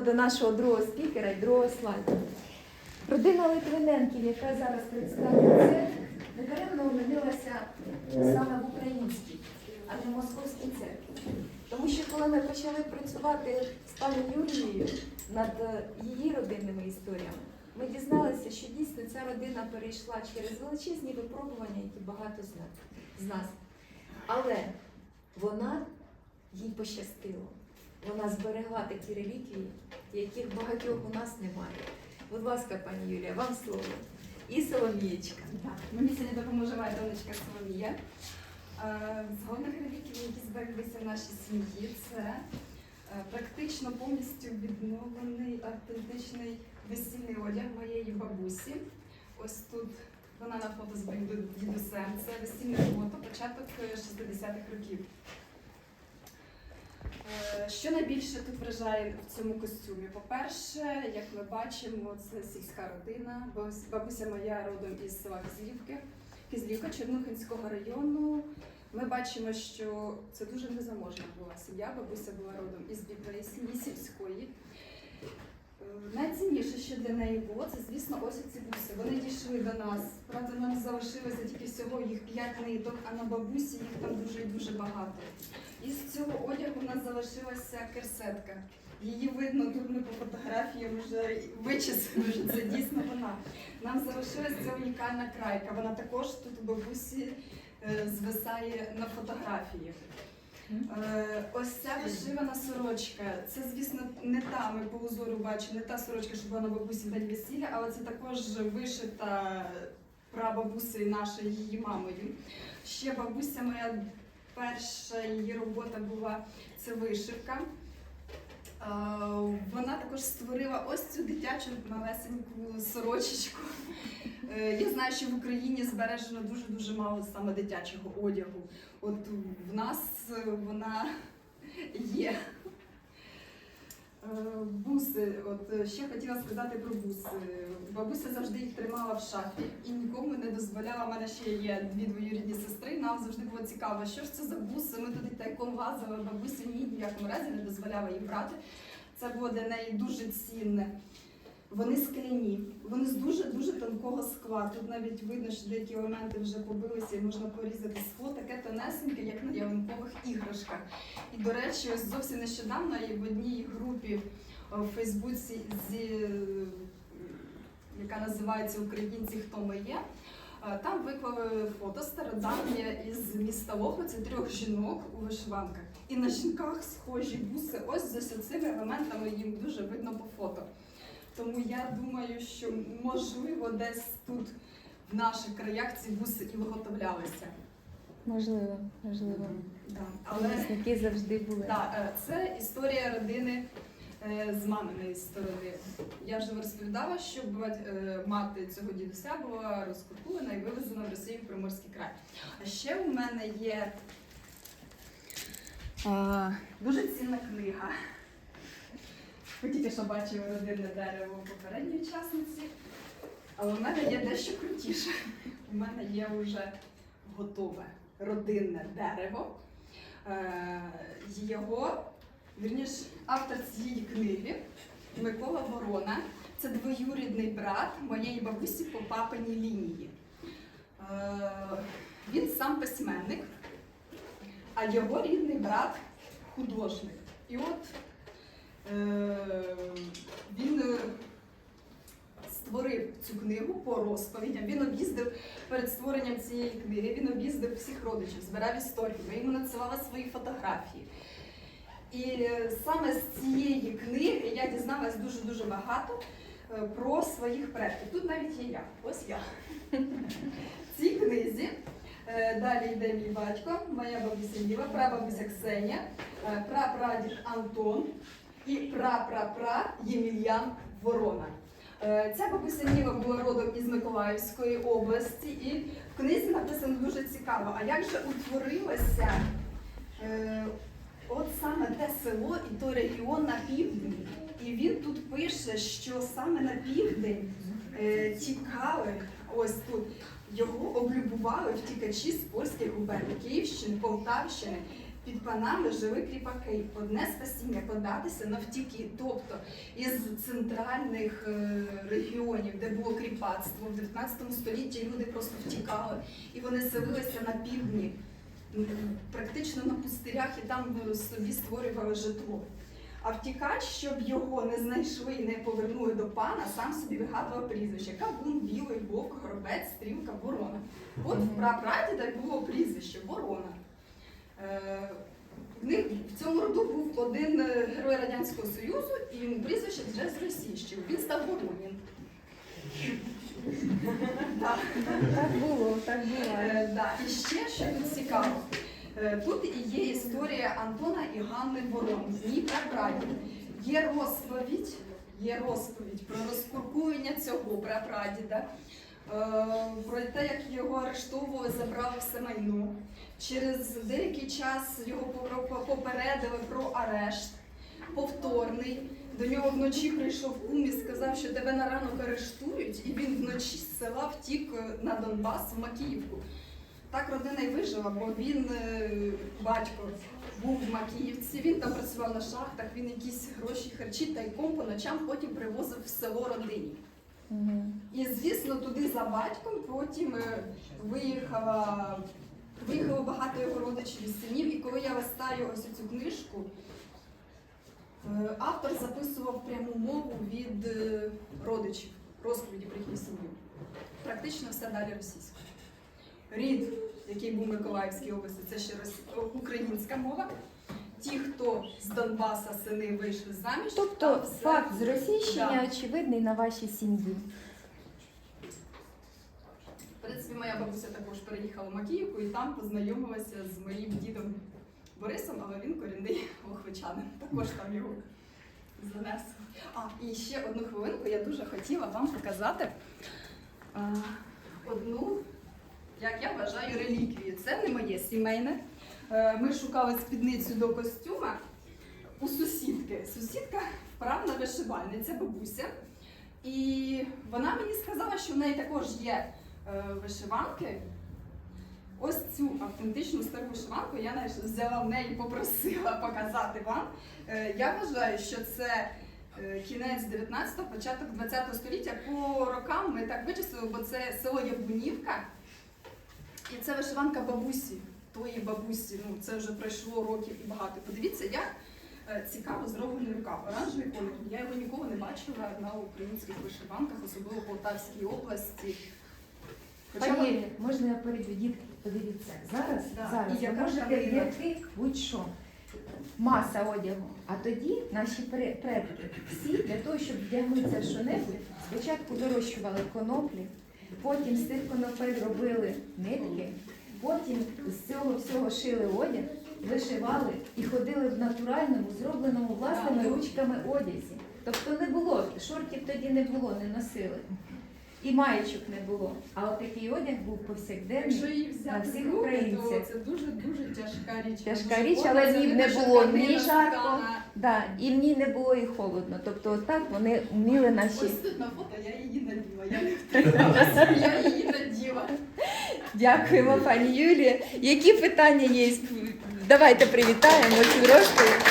до нашого другого спікера і другого слайду. Родина Литвиненків, яка зараз представлена, це недаремно опинилася саме в українській, а не в московській церкві. Тому що коли ми почали працювати з пані Юлією над е, її родинними історіями, ми дізналися, що дійсно ця родина перейшла через величезні випробування, які багато з нас. Але вона їй пощастило. Вона зберегла такі реліквії, яких багатьох у нас немає. Будь ласка, пані Юлія, вам слово. І Соломієчка. Так, мені сьогодні допоможе моя донечка Соломія. Е, З головних реліквій, які збереглися в нашій сім'ї, це е, практично повністю відновлений автентичний весільний одяг моєї бабусі. Ось тут вона на фото з дідусем. Це весільне фото, початок е, 60-х років. Е, Що найбільше тут вражає в цьому костюмі? По-перше, як ми бачимо, це сільська родина. Бабуся моя родом із села Кизлівки, Кизлівка Чернухинського району. Ми бачимо, що це дуже незаможна була сім'я. Бабуся була родом із бідної сім'ї сільської. Що для неї було, це, звісно, ось ці буси. Вони дійшли до нас. Правда, нам залишилося тільки всього їх п'ять ниток, а на бабусі їх там дуже дуже багато. Із цього одягу в нас залишилася керсетка. Її видно тут ми по фотографіям вже вичислили, що це дійсно вона. Нам залишилася ця унікальна крайка. Вона також тут у бабусі е, звисає на фотографії. Е, Ось ця вишивана сорочка. Це, звісно, не та, ми по узору бачимо, не та сорочка, що була на бабусі день весілля, але це також вишита прабабуси нашою її мамою. Ще бабуся моя перша її робота була це вишивка. Е, Вона також створила ось цю дитячу малесеньку сорочечку. Е, Я знаю, що в Україні збережено дуже дуже мало саме дитячого одягу. От в нас вона є. Е, Буси, от е, ще хотіла сказати про буси. Бабуся завжди їх тримала в шафі і нікому не дозволяла. У мене ще є дві двоюрідні сестри. Нам завжди було цікаво, що ж це за буси. Ми туди тайком лазили, бабуся ні в якому разі не дозволяла їх брати. Це було для неї дуже цінне. Вони скляні, вони з дуже дуже тонкого скла. Тут навіть видно, що деякі елементи вже побилися і можна порізати скло, таке тонесеньке, як на ялинкових іграшках. І до речі, ось зовсім нещодавно я в одній групі о, в Фейсбуці, зі, е, яка називається Українці, хто ми є. е, Там виклали фото стародавнє із міста Лохвиці трьох жінок у вишиванках. І на жінках схожі буси. Ось з ось цими елементами їм дуже видно по фото. Тому я думаю, що можливо десь тут в наших краях ці буси і виготовлялися. Можливо, можливо. Да. Але Помісники завжди були. так, е, це історія родини е, з маминої сторони. Я вже розповідала, що е, мати цього дідуся була розкупулена і вивезена в Росію в Приморський край. А ще у мене є а, дуже цінна книга. Тільки що бачили родинне дерево попередньої учасниці. Але в мене є дещо крутіше. У мене є вже готове родинне дерево. Е, Його, вірніш, автор цієї книги Микола Ворона. Це двоюрідний брат моєї бабусі по папиній лінії. Е, Він сам письменник, а його рідний брат художник. І от він е, створив цю книгу по розповідям. Він об'їздив перед створенням цієї книги, він об'їздив всіх родичів, збирав історії, ми йому надсилали свої фотографії. І е, саме з цієї книги я дізналась дуже-дуже багато е, про своїх предків. Тут навіть є я. Ось я. В цій книзі е, далі йде мій батько, моя бабуся Ніва, прабабуся Ксенія, е, прапрадід Антон і пра-пра-пра Ємельян Ворона. Ця бабуся була родом із Миколаївської області, і в книзі написано дуже цікаво. А як же утворилося е, от саме те село і той регіон на півдні? І він тут пише, що саме на південь е, тікали ось тут. Його облюбували втікачі з польських губерній Київщини, Полтавщини. Під панами жили кріпаки. Одне спасіння податися навтіки. Тобто із центральних е, регіонів, де було кріпацтво, в 19 столітті люди просто втікали і вони селилися на півдні, практично на пустирях, і там собі створювали житло. А втікач, щоб його не знайшли і не повернули до пана, сам собі вигадував прізвище. Кавун, білий, вовк, горобець, стрілка, ворона. От в прапрадіда було прізвище Ворона. Е, в них в цьому роду був один е, герой Радянського Союзу, і він прізвище вже з російщив. Він став Воронін. Так. Було, так було. Е. І ще що тут цікаво. Тут і є історія Антона і Ганни Ворон, мій прапрадід. Є розповідь, є розповідь про розкуркування цього прапрадіда, про те, як його арештовували, забрали все майно. Через деякий час його попередили про арешт повторний. До нього вночі прийшов кум і сказав, що тебе на ранок арештують, і він вночі з села втік е, на Донбас в Макіївку. Так родина й вижила, бо він, е, батько, був в Макіївці, він там працював на шахтах, він якісь гроші харчі тайком по ночам потім привозив в село родині. Мгм. І звісно, туди за батьком потім е, виїхала, виїхало багато його родичів і синів. І коли я листаю ось цю книжку, е, автор записував пряму мову від е, родичів, розповіді про їхню сім'ю. Практично все далі російською. Рід, який був Миколаївській області, це ще українська мова. Ті, хто з Донбаса сини вийшли заміж, Тобто там все- факт зросійщення Да. очевидний на вашій сім'ї. В принципі, моя бабуся також переїхала в Макіївку і там познайомилася з моїм дідом Борисом, але він корінний лохвичанин. Також там його занесло. А, і ще одну хвилинку я дуже хотіла вам показати а, одну, як я вважаю, реліквію. Це не моє сімейне. Е, Ми шукали спідницю до костюма у сусідки. Сусідка вправна вишивальниця, бабуся. І вона мені сказала, що в неї також є е, вишиванки. Ось цю автентичну стару вишиванку я навіть взяла в неї і попросила показати вам. Е, Я вважаю, що це кінець 19-го, початок 20-го століття. По рокам ми так вичислили, бо це село Євгунівка. І це вишиванка бабусі, тої бабусі. Ну, це вже пройшло років і багато. Подивіться, як е, цікаво зроблений рукав. Оранжевий колір. Я його ніколи не бачила на українських вишиванках, особливо в Полтавській області. Хоча Пані, можна я перейду? Дітки, подивіться, зараз, Да, зараз і ви можете картина. будь-що. Маса одягу. А тоді наші пре- предки всі для того, щоб вдягнутися в що-небудь, спочатку вирощували коноплі, потім з цих конопель робили нитки, потім з цього всього шили одяг, вишивали і ходили в натуральному, зробленому власними ручками одязі. Тобто не було, шортів тоді не було, не носили. І маєчок не було. А от такий одяг був повсякденний. Якщо її на взяти всіх в руки, то українців. це дуже дуже тяжка річ. Тяжка річ, але це в ній не було ні жарко. Да, і в ній не було і холодно. Тобто отак вони вміли наші. Ось тут на фото я її наділа. Я не втрималася, я її наділа. Дякуємо, пані Юлія. Які питання є? Давайте привітаємо цю розповідь.